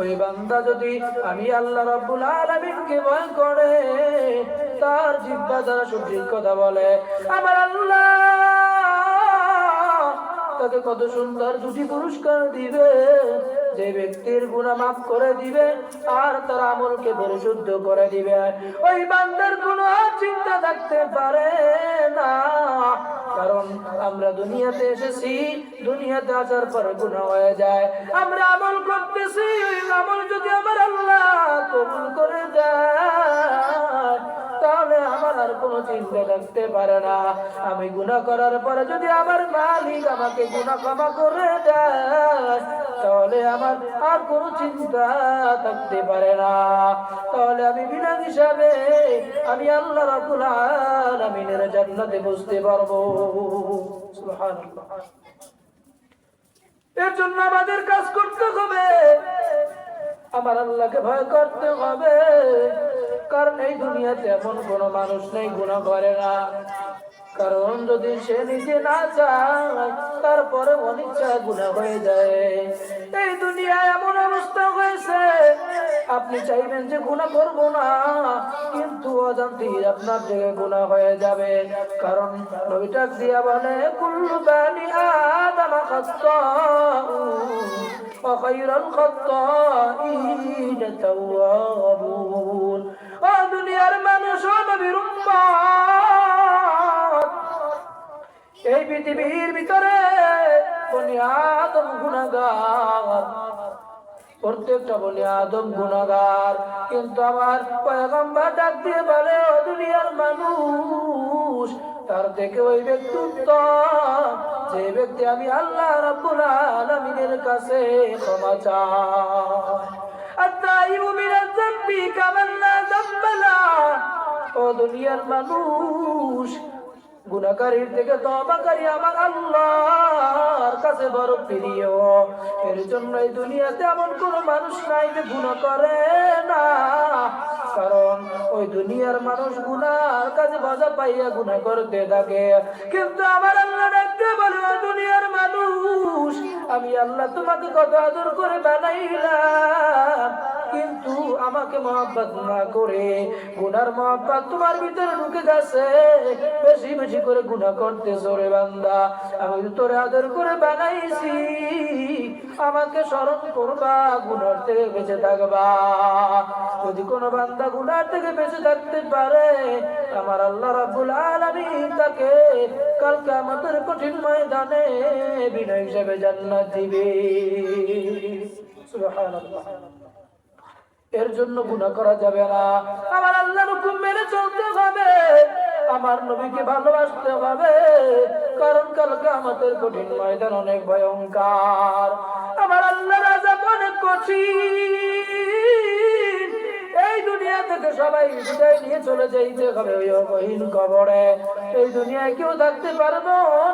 ওই বান্দা যদি আমি আল্লাহ রাব্বুল আলামিনকে ভয় করে, তার জিহ্বা দ্বারা সঠিক কথা বলে, আমার আল্লাহ তাকে কত সুন্দর দুটি পুরস্কার দিবে, যে ব্যক্তির গুণা মাফ করে দিবে, আর তার আমলকে পরিশুদ্ধ করে দিবে। ওই বান্দার কোনো চিন্তা থাকতে পারে না, কারণ আমরা দুনিয়াতে এসেছি, দুনিয়াতে আসার পর গুণা হয়ে যায়। আমরা আমল করতেছি আমল যদি আমার আল্লাহ কবুল করে দেয় তাহলে আমার আর কোনো চিন্তা থাকতে পারে না। আমি গুণা করার পরে যদি আমার মালিক আমাকে গুণা ক্ষমা করে দেয় তাহলে আমার আর কোনো চিন্তা থাকতে পারে না। তাহলে আমি বিনা হিসাবে আমি আল্লাহ রাবুল আলামিনের জান্নাতে বুঝতে পারব। এর জন্য আমাদের কাজ করতে হবে। আমার আল্লাহকে ভয় করতে হবে। কারণ এই দুনিয়াতে এমন কোনো মানুষ নেই গুণা করে না। কারণ যদি সে নিজে না চায়, তারপরে অনিচ্ছা গুণা হয়ে যায়। এই দুনিয়ায় এমন অবস্থা হয়েছে, আপনি চাইবেন যে গুণা করব না, কিন্তু অজান্তি আপনার থেকে গুণা হয়ে যাবে। কারণ নবীটা দিয়া বলে, কুল্লু বানি আদম وخير الخطائين التوابون ও দুনিয়ার মানুষ ও নবীর উম্মত এই পৃথিবীর ভিতরে বনি আদম গুনাহগার প্রত্যেকটা বনি আদম গুনাহগার কিন্তু আমার পয়গম্বর ডাক দিয়ে বলে ও দুনিয়ার মানুষ তার থেকে ওই ব্যক্তি উত্তম যে ব্যক্তি আমি আল্লাহ রাব্বুল আলামিনের কাছে ক্ষমা চাই। আত্তাইবু মিনাজ যাম্বি কামান লা যাম্বালা ও দুনিয়ার মানুষ গুণাকারীর থেকে তবাকারী আমার আল্লাহর কাছে বড় প্রিয়। এর জন্য এই দুনিয়াতে এমন কোন মানুষ নাই যে গুণা করে না। কারণ ওই দুনিয়ার মানুষ গুনার কাছে বাজা পাইয়া গুণা করতে থাকে। কিন্তু আমার আল্লাহ দুনিয়ার মানুষ, আমি আল্লাহ তোমাকে কত আদর করে বানাইলাম। কিন্তু আমাকে মহাব্বত না করে গুনার মহাব্বত তোমার ভিতরে ঢুকে গেছে। বেশি বেশি করে গুনাহ করতে বান্দা। আমি তোরে আদর করে বানাইছি। আমাকে স্মরণ করবা, গুনার থেকে বেঁচে থাকবা। যদি কোনো বান্দা গুনার থেকে বেঁচে থাকতে পারে, আমার আল্লাহ আলামিন তাকে কালকে আমাদের কঠিন ময়দানে বিনয় হিসেবে জান্নাত দিবে। এর জন্য গুণা করা যাবে না। আমার আল্লাহর হুকুম মেনে চলতে হবে। আমার নবীকে ভালোবাসতে হবে। কারণ কালকে আমাদের কঠিন ময়দান অনেক ভয়ঙ্কর। আমার আল্লাহ রাজা অনেক কঠিন। এই দুনিয়া থেকে সবাই বিদায় নিয়ে চলে যাইতে হবে ওই গহীন কবরে। এই দুনিয়ায় কেউ থাকতে পারব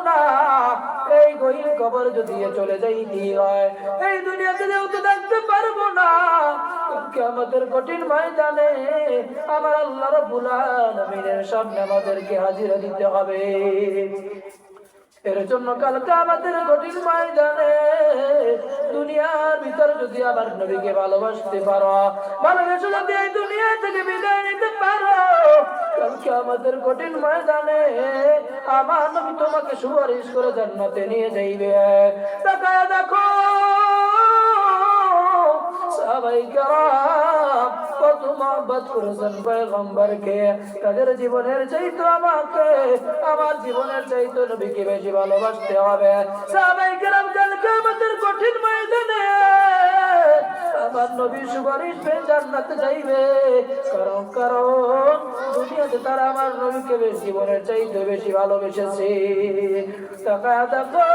না। এই গহীন কবর যদি চলে হয়? এই দুনিয়াতে যেহেতু থাকতে পারব না। কঠিন ময়দানে আমার সামনে আমাদেরকে হাজিরা দিতে হবে। এর জন্য কালকে আমাদের কঠিন ময়দানে ভিতরে যদি আমার নবীকে ভালোবাসতে পারো ভালোবেসে যদি এই দুনিয়া থেকে বিদায় নিতে পারো। কালকে আমাদের কঠিন ময়দানে আমার নবী তোমাকে সুপারিশ করে জান্নাতে নিয়ে যাইবে। দেখো কেরাম কত মহব্বত করেছেন পয়গম্বরকে। তাদের জীবনের চাইতো আমাকে, আমার জীবনের চাইতো নবীকে বেশি ভালোবাসতে হবে। সাহাবাই আমাদের কঠিন ময়দানে আমার নবী সুপারিশ পেয়ে জান্নাতে যাইবে। কারণ কারণ, দুনিয়াতে তারা আমার নবীকে বেশি জীবনের চাইতে বেশি ভালোবেসেছে। টাকা দেখো,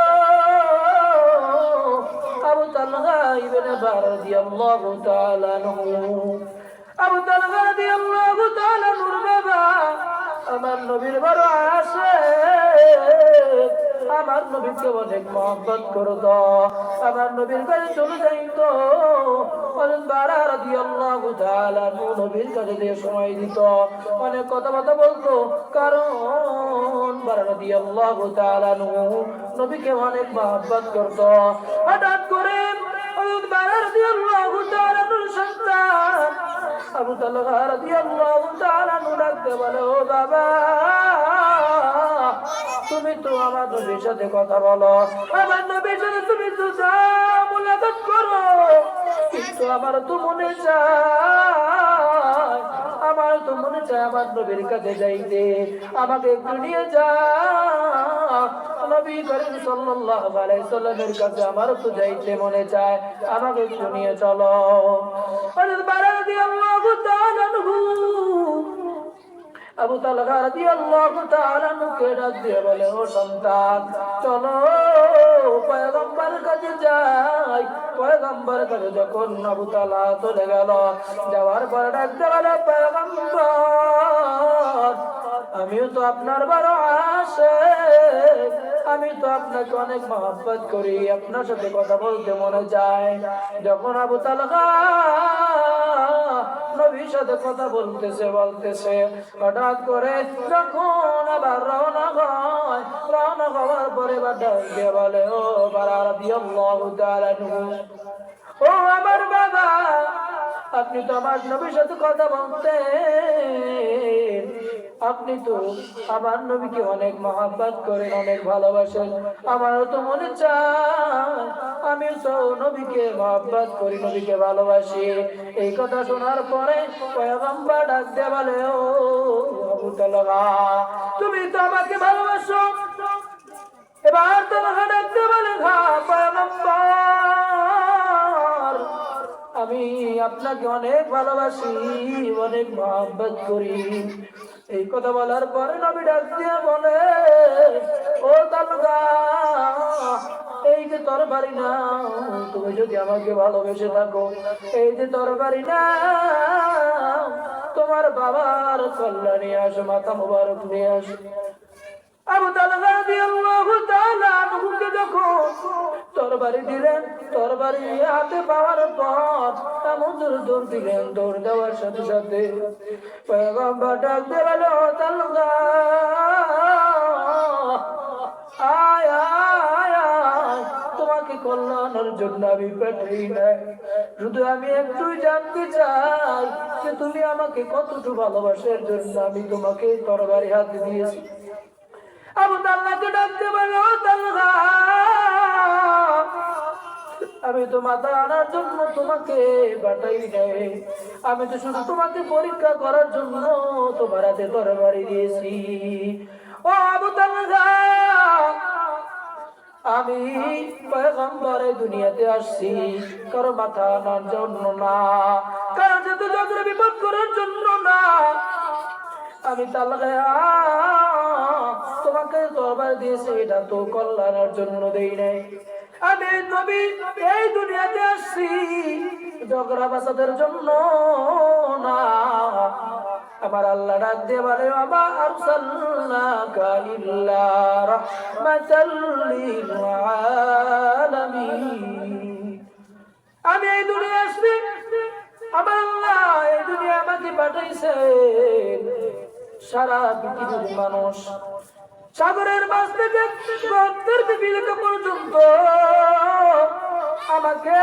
আবু তালহা ইবনে বার রাদিয়াল্লাহু তাআলা আনহু। আবু তালহা রাদিয়াল্লাহু তাআলা নূর বাবা, আমার নবীর বড় আসে। আমার নবীকে অনেক মহব্বত করত। আমার নবীর কাছে চলে যাইত। বাড়া রাদিয়াল্লাহু সময় দিত, অনেক কথাবার্তা বলতো। কারণ বাড়া রাদিয়াল্লাহু তাআলা নবীকে অনেক মহব্বত করত। হঠাৎ করে হযরত বারা রাদিয়াল্লাহু তাআলা আবু তালহা রাদিয়াল্লাহু তাআলা ডাকতে বলে, ও বাবা তুমি তো আমার নবীর সাথে কথা বলো। আমার নবীর সাথে তুমি তো মুলাকাত করো। কিন্তু আমার তো মনে চায়, আমার তো মনে চায় আমার নবীর কাছে যাইতে। আমাকে একটু নিয়ে যা নবী করিম সাল্লাল্লাহু আলাইহি সাল্লামের কাছে আমার তো যাইতে মনে চায়, আমাকে একটু নিয়ে চলো। হযরত বারা রাদিয়াল্লাহু তাআলা আবু তালহা রাদিয়াল্লাহু তাআলা নুকে ডাক দিয়ে বলে, ও সন্তান, চলো পয়গম্বর কাছে যাই। পয়গম্বর কাছে যখন আবু তালহা চলে গেল, যাওয়ার পর ডাকতে বলে, পয়গম্বর, আমিও তো আপনার বড় আসে আমি তো আপনাকে অনেক মহব্বত করি, আপনার সাথে কথা বলতে মনে যায়। যখন আবু তালহা নবীর সাথে কথা বলতেছে বলতেছে, হঠাৎ করে যখন আবার রওনা হয়, রওনা হওয়ার পরে বা ডাকে বলে, ও বারার তাআলা ও আমার বাবা, আপনি তো আমার নবীর সাথে কথা বলতেন। আপনি তো আমার নবীকে অনেক মহাব্বত করেন, অনেক ভালোবাসেন। আমারও তো মনে চায় আমি তো নবীকে মহাব্বত করি, নবীকে ভালোবাসি। এই কথা শোনার পরে পয়গম্বর ডাক দিয়ে বলে, ও তুমি তো আমাকে ভালোবাসো। এবার তালহা ডাক দিয়ে বলে, হা, পয়গম্বর, আমি আপনাকে অনেক ভালোবাসি, অনেক মহাব্বত করি। এই কথা বলার পরে নবী ডাক দিয়ে বলে, ও তালুকা এই যে তোর বাড়ি না, তুমি যদি আমাকে ভালোবেসে থাকো, এই যে তোর বাড়ি না, তোমার বাবার কল্যাণে আস মাথা মুবারক নিয়ে আসো। আবু তালুকা যখন তরবারি দিলেন, তরবারি হাতে পাওয়ার পর দূর দৌড় দিলেন, দৌড় দেওয়ার সাথে সাথে পয়গম্বর ডাক তালহা আয় তোমাকে কল্যাণের জন্য আমি পাঠাই নাই। শুধু আমি একটু জানতে চাই যে তুমি আমাকে কতটুকু ভালোবাসার জন্য আমি তোমাকে তরবারি হাতে দিয়েছি? আবু তাল্লাকে ডাকতে পারো তাল্লা আমি তো মাথা আনার জন্য তোমাকে পাঠাই নাই আমি তো শুধু তোমাকে পরীক্ষা করার জন্য তোমার হাতে তরবারি দিয়েছি। ও আবু আমি পয়গম্বরে দুনিয়াতে আসছি, কারও মাথা আনার জন্য না, কারও যাতে যন্ত্র বিপদ করার জন্য না। আমি তালাকে তোমাকে তরবার দিয়েছি, এটা তো কল্যাণের জন্য দেই নাই। আমি নবী, এই দুনিয়াতে আসছি। ঝগড়া বাসাদের জন্য না। আমার আল্লাহ ডাক দিয়ে বলে বাবা আরসালনাকা ইল্লা রাহমাতাল আমি এই দুনিয়া আসছি। আমার আল্লাহ এই দুনিয়া আমাকে পাঠাইছে সারা পৃথিবীর মানুষ সাগরের মাছ থেকে গর্তের বিবিলিকা পর্যন্ত আমাকে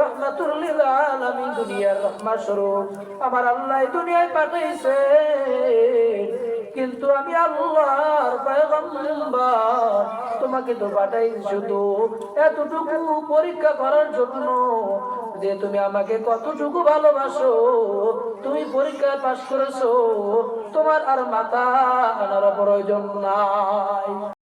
রহমাতুল্লিল আলামিন দুনিয়ার রহমা স্বরূপ আমার আল্লাহ দুনিয়ায় পাঠাইছে কিন্তু আমি আল্লাহর পয়গম্বর, তোমাকে তো পাঠাই শুধু এতটুকু পরীক্ষা করার জন্য যে তুমি আমাকে কতটুকু ভালোবাসো, তুমি পরীক্ষায় পাশ করেছ। তোমার আর মাথা আনার প্রয়োজন নাই।